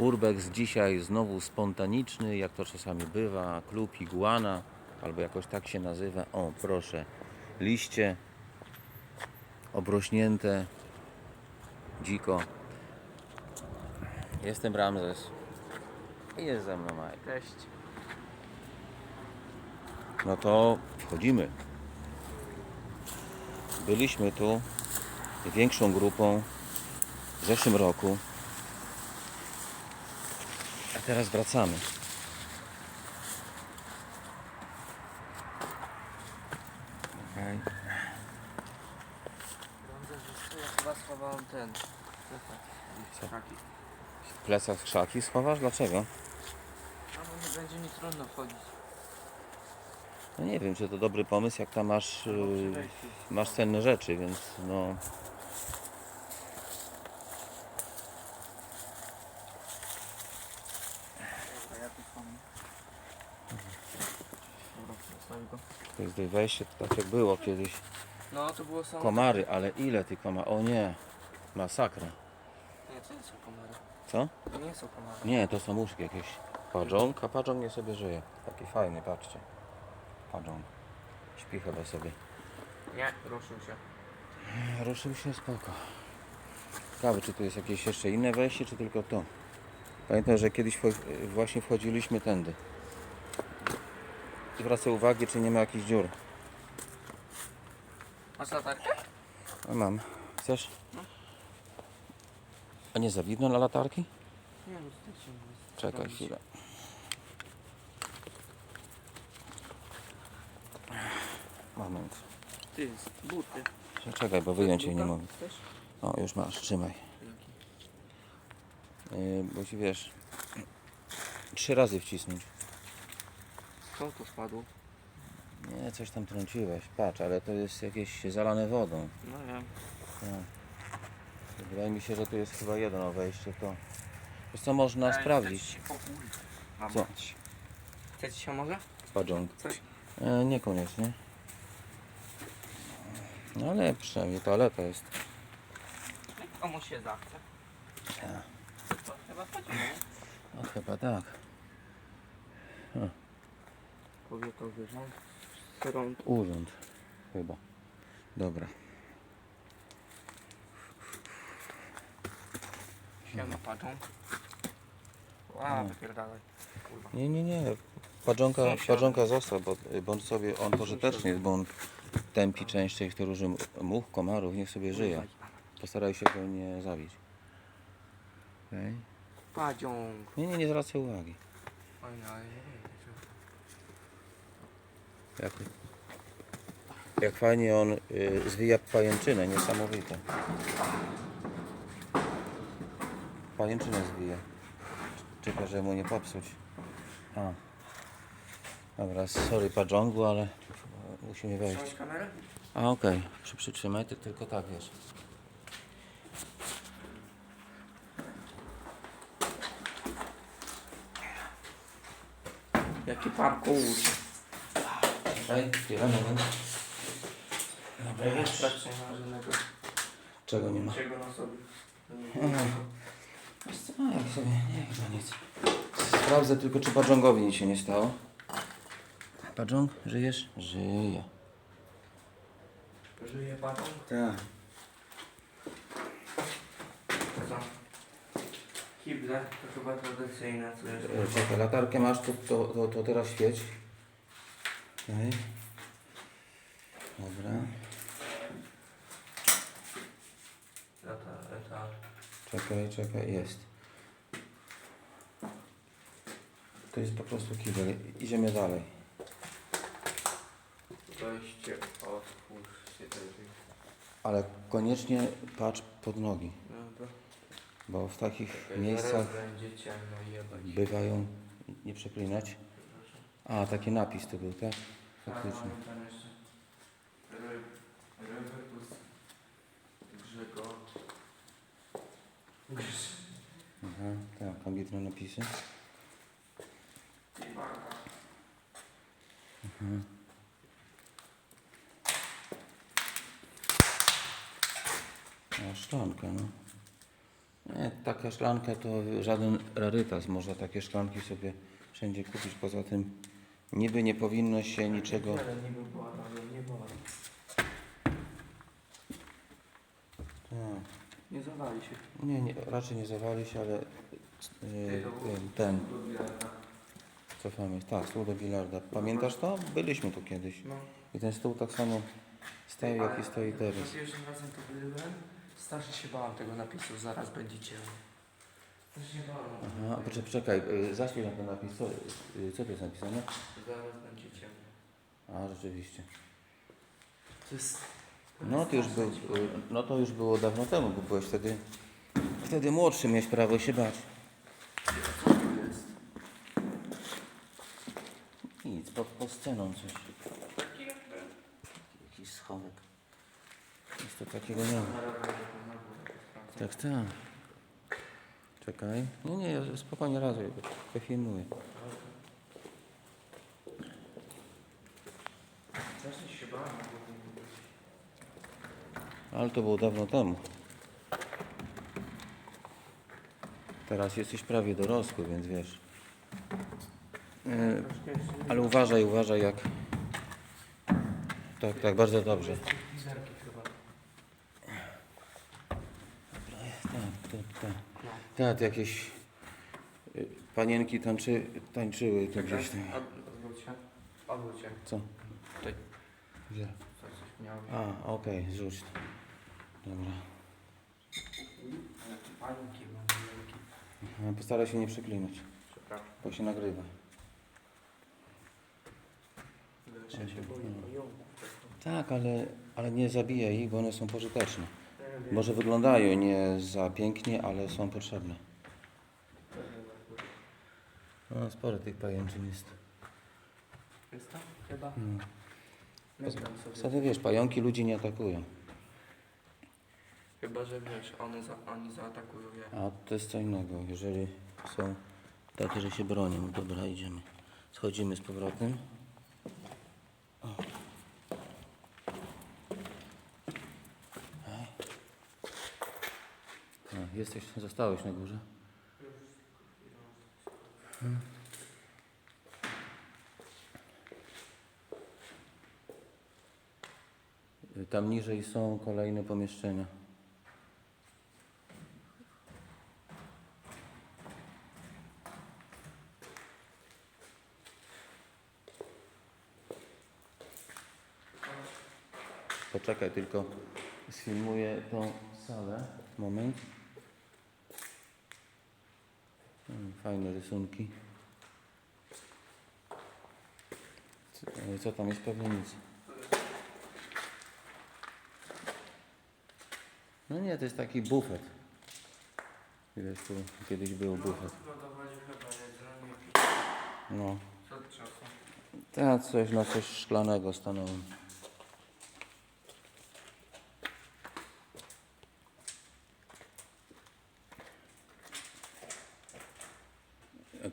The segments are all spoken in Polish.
Urbex dzisiaj znowu spontaniczny, jak to czasami bywa. Klub Iguana, albo jakoś tak się nazywa. O, proszę. Liście obrośnięte dziko. Jestem Ramzes. I jest ze mną Mike. Cześć. No to wchodzimy. Byliśmy tu większą grupą w zeszłym roku. A teraz wracamy. Ja chyba schowałem ten. Co? Taki. W krzaki schowasz? Dlaczego? A bo nie będzie mi trudno wchodzić. No nie wiem, czy to dobry pomysł, jak tam masz, yy, masz cenne rzeczy, więc no... Dobra, ja tu mam. Dobra, zostawię go. To jest wejście tak jak było kiedyś. No to było samo. Komary, ale ile tych komar? O nie, masakra. Nie, to nie są komary. Co? To nie są komary. Nie, to są muszki jakieś. Padżong, a padżong nie sobie żyje. Taki fajny, patrzcie. Padżong. Śpi chyba sobie. Nie, ruszył się. Ruszył się spoko. Ciekawe, czy tu jest jakieś jeszcze inne wejście, czy tylko to. Pamiętam, że kiedyś właśnie wchodziliśmy tędy. Zwracaj uwagę, czy nie ma jakichś dziur. Masz latarkę? A mam. Chcesz? A nie za widno na latarki? Nie, no to się jest. Czekaj robić. chwilę. Moment. Ty, buty. Czekaj, bo wyjąć jej nie mogę. O, już masz, trzymaj. Yy, bo ci wiesz, trzy razy wcisnąć. Co tu spadło? Nie, coś tam trąciłeś, patrz, ale to jest jakieś zalane wodą. No wiem. Wydaje mi się, że tu jest chyba jedno wejście, to... Wiesz co, można sprawdzić. Co? Chcecie się może? Padżong. Coś? E, niekoniecznie. No ale przynajmniej toaleta jest. Komu się zachce? Tak. To chyba chodzimy, nie? No chyba tak. Powiatowy rząd. Urząd. Chyba. Dobra. Siema paczą. Ła, wypierdalaj. Kurwa. Nie, nie, nie. Padżonka, Sąsiad. został, bo, bo on sobie, on pożyteczny jest, bo on tępi częściej kto róży much, komarów, niech sobie żyje. Postaraj się go nie zabić. Okay. Padziąg. Nie, nie, nie zwracaj uwagi. Oj, no, nie wiem. Jak, jak fajnie on y, zwija pajęczynę, niesamowite. Pajęczynę zwija. Czeka, żeby mu nie popsuć. A. Dobra, sorry Padżongu, ale musimy wejść. A okej, Przy, przytrzymaj, ty tylko tak wiesz. Jaki parkour. Czekaj, chwilę, moment. Ja wiem, strasznie nie ma żadnego. Czego nie ma? Czego na sobie. Wiesz co, no jak sobie, nie chyba nic. Sprawdzę tylko, czy Padżongowi nic się nie stało. Padżong, żyjesz? Żyje. Żyje padziąg? Tak. Co? Kible, to chyba tradycyjne, co jest. E, Czekaj, latarkę masz, to, to, to, to teraz świeć. Okej. Dobra. Czekaj, czekaj, jest. To jest po prostu kibel. Idziemy dalej. Wejście, otwórz się drzwi. Ale koniecznie patrz pod nogi, Dobra. bo w takich miejscach będzie ciemno jebać. bywają, nie przeklinać. A, taki napis to był, tak? Faktycznie. Ryb, ryby plus Grzegorz. Grz. Aha, tak, ambitne napisy. I walka. A, szklanka, no. Nie, taka szklanka to żaden rarytas. Można takie szklanki sobie wszędzie kupić. Poza tym niby nie powinno się niczego... Tak. Nie zawali się. Nie, nie, raczej nie zawali się, ale yy, ten, cofamy. Tak, stół do bilarda. Pamiętasz to? Byliśmy tu kiedyś. No. I ten stół tak samo stał, jaki stoi teraz. Za pierwszym razem to byłem. Strasznie się bałem tego napisu, zaraz się bałem. Aha, poczekaj, poczekaj, yy, zaśpiesz na ten napis. Co, yy, co tu jest napisane? Zaraz będziecie. A, rzeczywiście. To jest... No to już był, yy, no to już było dawno temu, bo byłeś wtedy, wtedy młodszy, miałeś prawo się bać. Co tu jest? Nic, pod, pod sceną coś. Taki jakby... Jakiś schowek. Nic to takiego nie ma. Będzie. Tak, tak. Czekaj. Nie, nie, ja spokojnie raz wyfilmuję. Strasznie się bałem. bo to nie było. Ale to było dawno temu. Teraz jesteś prawie dorosły, więc wiesz. Nie- ale uważaj, uważaj jak... Tak, tak, bardzo dobrze. Lizerki chyba. Tak, tak, tak. No. Tak, jakieś y, panienki tańczy, tańczyły tu gdzieś tam. Odwróć się. Odwróć się. Co? Tutaj. Gdzie? Coś, coś miało być. A, okej, rzuć to. Dobra. Jakie Pańki mam wielkie. A, Postaraj się nie przeklinać, Przepraszam. bo się nagrywa. Ja się boję pająków. Tak, ale, ale nie zabijaj ich, bo one są pożyteczne. Może wyglądają nie za pięknie, ale są potrzebne. No, sporo tych pajęczyn jest. Jest to? Chyba. No. Wtedy wiesz, pająki ludzi nie atakują. Chyba, że wiesz, one za, oni zaatakują je. A to jest co innego. Jeżeli są takie, że się bronią. Dobra, idziemy. Schodzimy z powrotem. O. Hej. A, jesteś, zostałeś na górze? Hmm. Tam niżej są kolejne pomieszczenia. Poczekaj, tylko sfilmuję tą salę. Moment. Fajne rysunki. Co, e, co tam jest? Pewnie nic. No nie, to jest taki bufet. Wiesz, tu kiedyś był bufet. No. Teraz coś na coś szklanego stanąłem.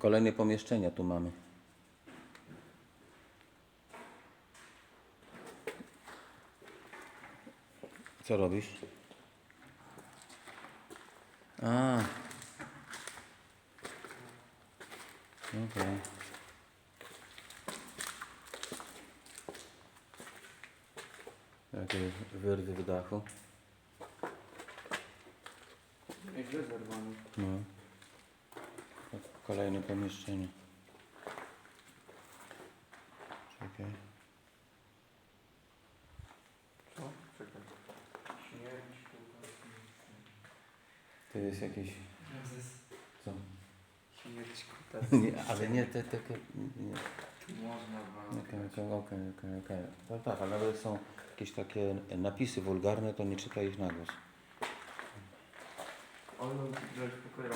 Kolejne pomieszczenia tu mamy. Co robisz? A. Okej. Takie wyrwy w dachu. Nieźle zerwany. No. Kolejne pomieszczenie. Czekaj. Co? Czekaj. Śmierć. To jest jakieś... Co? Śmierć. Nie, ale nie te takie... Nie. Można Okej, okej, okej, okej, okej. Tak, tak, ale nawet są jakieś takie napisy wulgarne, to nie czytaj ich na głos. On lubi grać pokera.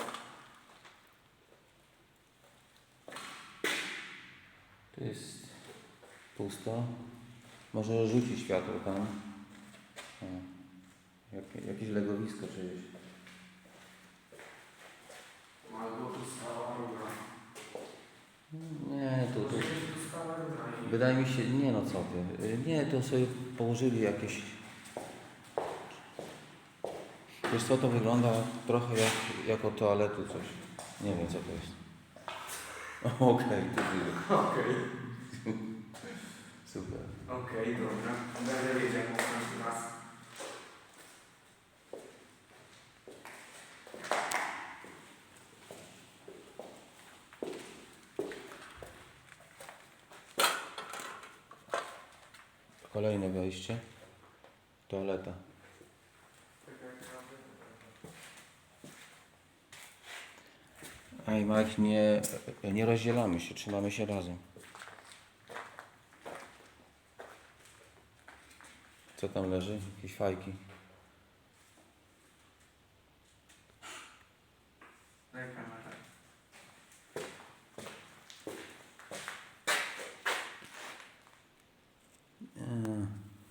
Tu jest pusto. Może rzuci światło tam. Jak, jakieś legowisko czyjeś. Albo tu stała ruga. Nie, tu, tu. Wydaje mi się, nie no co ty. Nie, to sobie położyli jakieś Wiesz co, to wygląda trochę jak, jak od toalety coś. Nie wiem co to jest. Okej, to widzę. Okej. Super. Okej, dobra. Będę wiedział w końcu raz. Kolejne wejście. Toaleta. Ej, Mike, nie, nie rozdzielamy się, trzymamy się razem. Co tam leży? Jakieś fajki.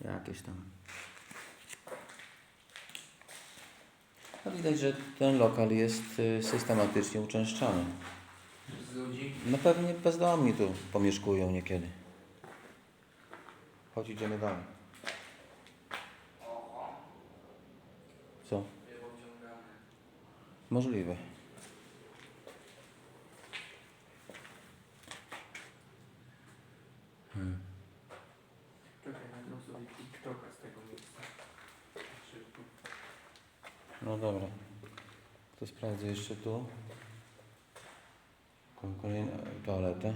Jakieś tam. A widać, że ten lokal jest y, systematycznie uczęszczany. Z ludzi? No pewnie bezdomni tu pomieszkują niekiedy. Chodź, idziemy dalej. Co? Możliwe. Czekaj, nagram sobie TikToka z tego miejsca. Szybko. No dobra. To sprawdzę jeszcze tu. Ko- Kolejna toaleta.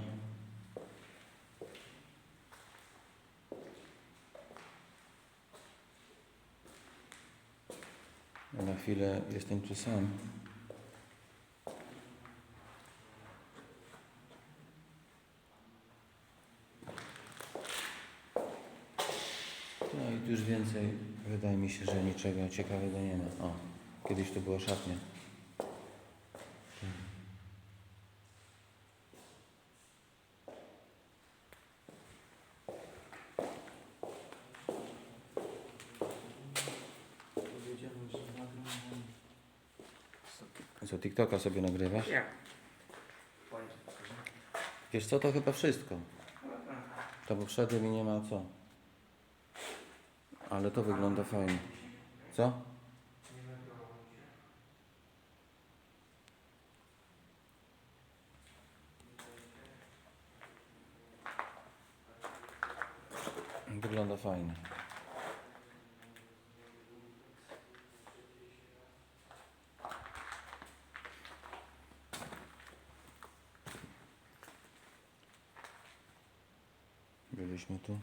Na chwilę jestem tu sam. No i tu już więcej, wydaje mi się, że niczego ciekawego nie ma. O, kiedyś to była szatnia. Co, TikToka sobie nagrywasz? Jak? Wiesz co, to chyba wszystko. To bo wszedłem i nie ma co. Ale to wygląda fajnie. Co? Wygląda fajnie. Byliśmy tu.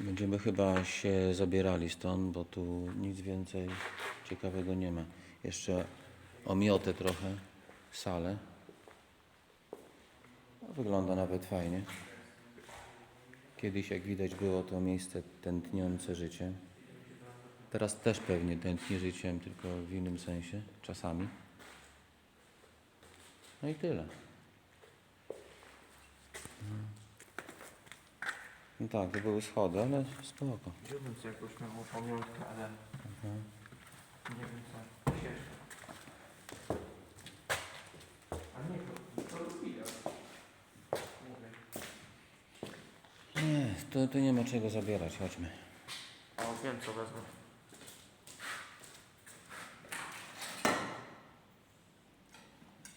Będziemy chyba się zabierali stąd, bo tu nic więcej ciekawego nie ma. Jeszcze omiotę trochę salę. Wygląda nawet fajnie. Kiedyś, jak widać, było to miejsce tętniące życiem. Teraz też pewnie tętni życiem, tylko w innym sensie, czasami. No i tyle. No. Tak, to były schody, ale spoko. Wziąłbym sobie jakąś małą pamiątkę, ale nie wiem co. A nie, to, to widać. Mówię. Nie, to, to nie ma czego zabierać, chodźmy. O, wiem co wezmę.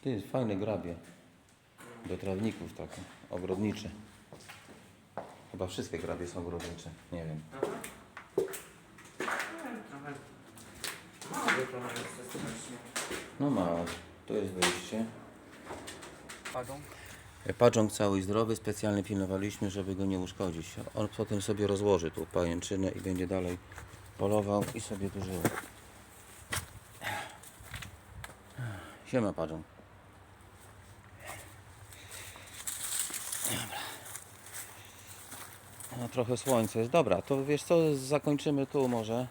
Ty, jest fajne grabie. Do trawników takie, ogrodnicze. Chyba wszystkie grabie są ogrodnicze, nie wiem. Trochę mały to strasznie. No ma, to jest wyjście. Padą? Padżąg cały i zdrowy, specjalnie pilnowaliśmy, żeby go nie uszkodzić. On potem sobie rozłoży tu pajęczynę i będzie dalej polował i sobie tu żył. Siema. Dobra. No trochę słońce jest. Dobra, to wiesz co, zakończymy tu może,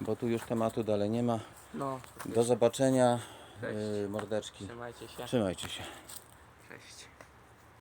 bo tu już tematu dalej nie ma. No, Do zobaczenia, Cześć. yy, mordeczki. trzymajcie się. Trzymajcie się. Cześć.